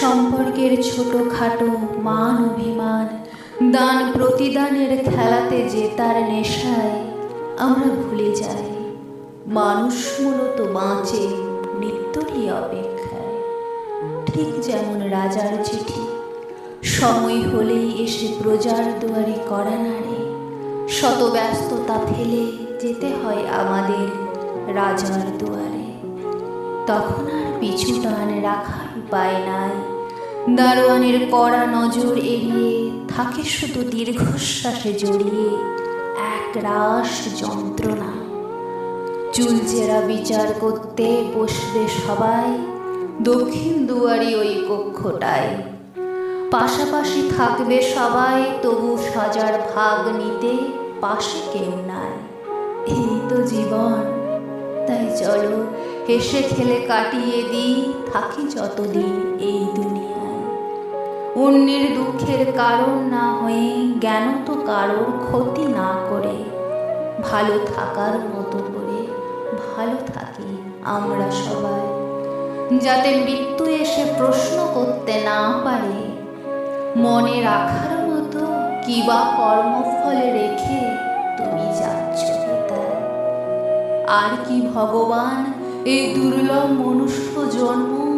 সম্পর্কের ছোটখাটো মান অভিমান দান প্রতিদানের খেলাতে জেতার নেশায়, আমরা ভুলে যাই। মানুষ মূলত বাঁচে মৃত্যুরই অপেক্ষায়। ঠিক যেমন রাজার চিঠি, সময় হলেই এসে প্রজার দুয়ারে করা নাড়ে। শত ব্যস্ততা ফেলে যেতে হয় আমাদের রাজার দুয়ারে। তখন আর পিছু টান রাখার উপায় নাই। দারোয়ানের কড়া নজর এড়িয়ে থাকে শুধু দীর্ঘশ্বাসে জড়িয়ে এক রাস যন্ত্রণা। চুলচেরা বিচার করতে বসবে সবাই, দক্ষিণ দুয়ারি ওই কক্ষটায়। পাশাপাশি থাকবে সবাই, তবু সাজার ভাগ নিতে পাশে কেউ নাই। এই তো জীবন, তাই চলো, হেসে খেলে কাটিয়ে দিই, থাকি যতদিন এই অন্যের দুঃখের কারণ না হয়ে জ্ঞান তো কারোর ক্ষতি না করে। ভালো থাকার মতো করে ভালো থাকি আমরা সবাই। যাতে মৃত্যু এসে প্রশ্ন করতে না পারে। মনে রাখার মতো কিবা কর্মফলে রেখে তুমি যাচ্ছ আর কি ভগবান এই দুর্লভ মনুষ্য জন্ম